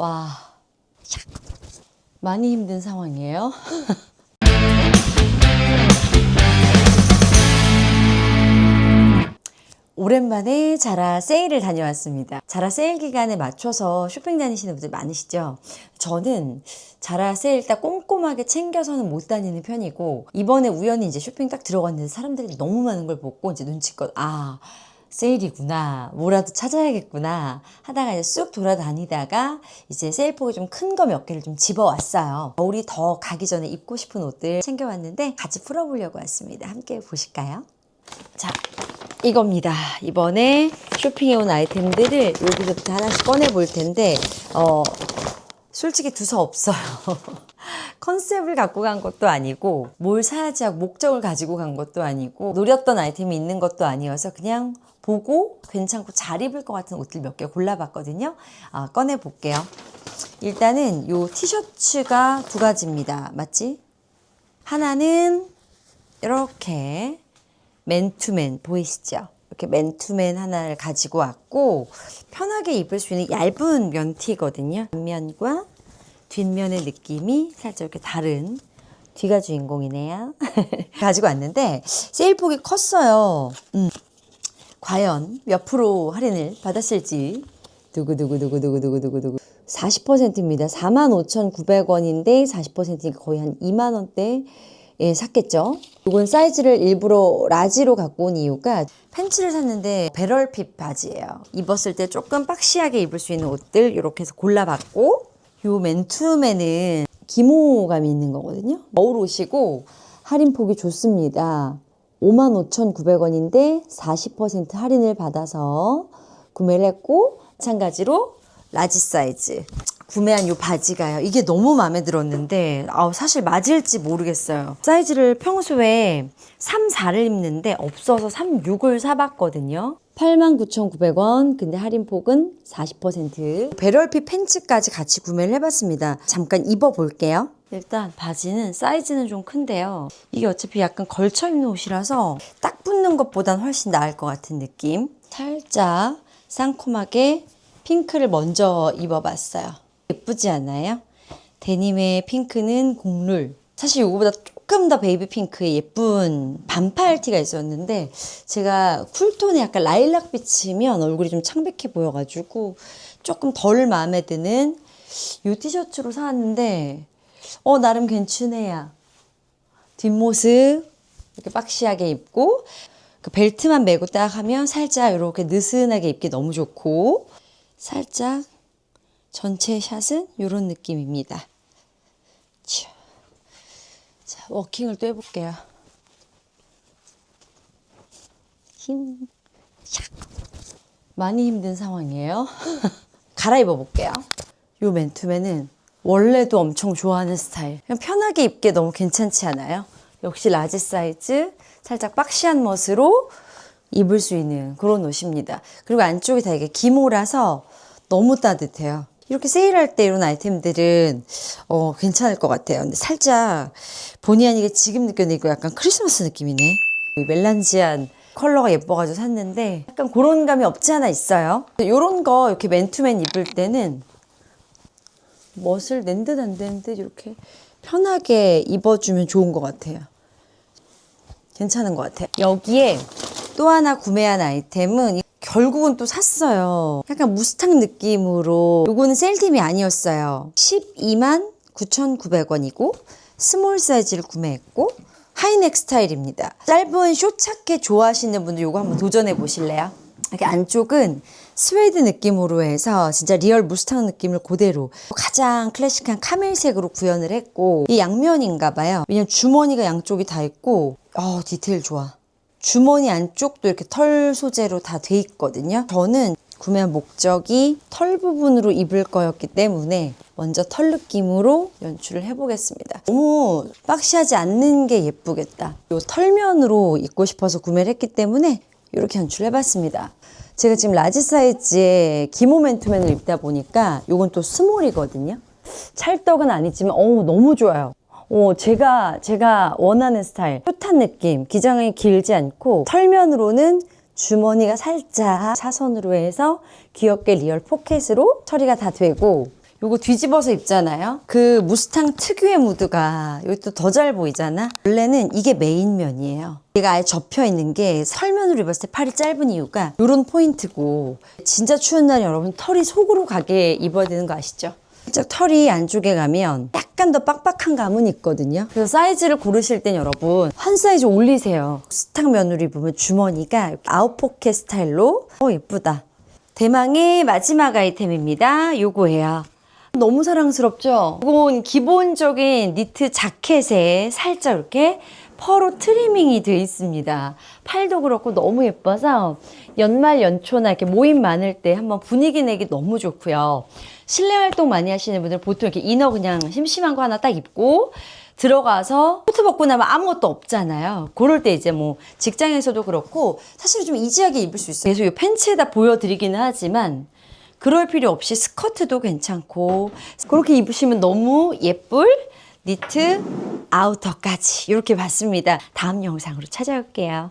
와, 많이 힘든 상황이에요. 오랜만에 자라 세일을 다녀왔습니다. 자라 세일 기간에 맞춰서 쇼핑 다니시는 분들 많으시죠? 저는 자라 세일 딱 꼼꼼하게 챙겨서는 못 다니는 편이고, 이번에 우연히 이제 쇼핑 딱 들어갔는데 사람들이 너무 많은 걸 보고 이제 눈치껏, 아, 세일이구나. 뭐라도 찾아야겠구나. 하다가 이제 쑥 돌아다니다가 이제 세일 폭이 좀 큰 거 몇 개를 좀 집어왔어요. 겨울이 더 가기 전에 입고 싶은 옷들 챙겨왔는데 같이 풀어보려고 왔습니다. 함께 보실까요? 자, 이겁니다. 이번에 쇼핑해온 아이템들을 여기서부터 하나씩 꺼내 볼 텐데, 어, 솔직히 두서 없어요. 컨셉을 갖고 간 것도 아니고, 뭘 사야지 하고 목적을 가지고 간 것도 아니고, 노렸던 아이템이 있는 것도 아니어서 그냥 보고 괜찮고 잘 입을 것 같은 옷들 몇 개 골라봤거든요. 아, 꺼내 볼게요. 일단은 요 티셔츠가 두 가지입니다. 맞지? 하나는 이렇게 맨투맨 보이시죠? 이렇게 맨투맨 하나를 가지고 왔고 편하게 입을 수 있는 얇은 면티거든요. 앞면과 뒷면의 느낌이 살짝 이렇게 다른 뒤가 주인공이네요. 가지고 왔는데 세일 폭이 컸어요. 음. 과연 몇 프로 할인을 받았을지 두구두구두구두구두구두구 40%입니다. 45,900원인데 40%니까 거의 한 2만 원대 예, 샀겠죠. 이건 사이즈를 일부러 라지로 갖고 온 이유가 팬츠를 샀는데 배럴핏 바지예요. 입었을 때 조금 박시하게 입을 수 있는 옷들 이렇게 해서 골라봤고 요 맨투맨은 기모감이 있는 거거든요. 겨울 옷이고 할인폭이 좋습니다. 55,900원인데 40% 할인을 받아서 구매를 했고 마찬가지로 라지 사이즈 구매한 요 바지가요. 이게 너무 마음에 들었는데 아우 사실 맞을지 모르겠어요. 사이즈를 평소에 3, 4를 입는데 없어서 3, 6을 사봤거든요. 89,900원. 근데 할인폭은 40%. 배럴핏 팬츠까지 같이 구매를 해봤습니다. 잠깐 입어볼게요. 일단 바지는 사이즈는 좀 큰데요. 이게 어차피 약간 걸쳐 입는 옷이라서 딱 붙는 것보단 훨씬 나을 것 같은 느낌. 살짝 상콤하게 핑크를 먼저 입어봤어요. 예쁘지 않아요? 데님의 핑크는 곡룰. 사실 이거보다 조금 더 베이비 핑크의 예쁜 반팔 티가 있었는데 제가 쿨톤의 약간 라일락 빛이면 얼굴이 좀 창백해 보여가지고 조금 덜 마음에 드는 이 티셔츠로 사왔는데 어 나름 괜찮네요. 뒷모습 이렇게 박시하게 입고 그 벨트만 메고 딱 하면 살짝 이렇게 느슨하게 입기 너무 좋고 살짝 전체 샷은 이런 느낌입니다. 자, 자, 워킹을 또 해볼게요. 힘, 샥. 많이 힘든 상황이에요. 갈아입어 볼게요. 요 맨투맨은 원래도 엄청 좋아하는 스타일. 그냥 편하게 입기 너무 괜찮지 않아요? 역시 라지 사이즈, 살짝 박시한 멋으로 입을 수 있는 그런 옷입니다. 그리고 안쪽이 다 이게 기모라서 너무 따뜻해요. 이렇게 세일할 때 이런 아이템들은 어, 괜찮을 것 같아요. 근데 살짝 본의 아니게 지금 느껴지고 약간 크리스마스 느낌이네. 이 멜란지한 컬러가 예뻐가지고 샀는데 약간 그런 감이 없지 않아 있어요. 이런 거 이렇게 맨투맨 입을 때는 멋을 낸 듯안된듯 이렇게 편하게 입어주면 좋은 것 같아요. 괜찮은 것 같아요. 여기에 또 하나 구매한 아이템은 결국은 또 샀어요. 약간 무스탕 느낌으로 요거는 셀팀이 아니었어요. 12만 9,900원이고 스몰 사이즈를 구매했고 하이넥 스타일입니다. 짧은 쇼차켓 좋아하시는 분들 요거 한번 도전해 보실래요? 이렇게 안쪽은 스웨이드 느낌으로 해서 진짜 리얼 무스탕 느낌을 그대로 가장 클래식한 카멜색으로 구현을 했고 이 양면인가 봐요. 왜냐면 주머니가 양쪽이 다 있고 어 디테일 좋아. 주머니 안쪽도 이렇게 털 소재로 다 돼 있거든요. 저는 구매한 목적이 털 부분으로 입을 거였기 때문에 먼저 털 느낌으로 연출을 해보겠습니다. 너무 박시하지 않는 게 예쁘겠다. 이 털면으로 입고 싶어서 구매를 했기 때문에 이렇게 연출해봤습니다. 제가 지금 라지 사이즈의 기모 맨투맨을 입다 보니까 이건 또 스몰이거든요. 찰떡은 아니지만 어우 너무 좋아요. 어, 제가 제가 원하는 스타일 풋한 느낌 기장이 길지 않고 털면으로는 주머니가 살짝 사선으로 해서 귀엽게 리얼 포켓으로 처리가 다 되고 요거 뒤집어서 입잖아요. 그 무스탕 특유의 무드가 여기 또 더 잘 보이잖아. 원래는 이게 메인 면이에요. 얘가 아예 접혀 있는 게 설면으로 입었을 때 팔이 짧은 이유가 요런 포인트고 진짜 추운 날 여러분 털이 속으로 가게 입어야 되는 거 아시죠? 살짝 털이 안쪽에 가면 약간 더 빡빡한 감은 있거든요. 그래서 사이즈를 고르실 땐 여러분 한 사이즈 올리세요. 스탕 면으로 입으면 주머니가 아웃포켓 스타일로 어 예쁘다. 대망의 마지막 아이템입니다. 요거예요. 너무 사랑스럽죠? 이건 기본적인 니트 자켓에 살짝 이렇게 퍼로 트리밍이 되어 있습니다. 팔도 그렇고 너무 예뻐서 연말 연초나 이렇게 모임 많을 때 한번 분위기 내기 너무 좋고요. 실내 활동 많이 하시는 분들 보통 이렇게 이너 그냥 심심한 거 하나 딱 입고 들어가서 코트 벗고 나면 아무것도 없잖아요. 그럴 때 이제 뭐 직장에서도 그렇고 사실 좀 이지하게 입을 수 있어요. 계속 이 팬츠에다 보여드리기는 하지만 그럴 필요 없이 스커트도 괜찮고 그렇게 입으시면 너무 예쁠 니트 아우터까지 이렇게 봤습니다. 다음 영상으로 찾아올게요.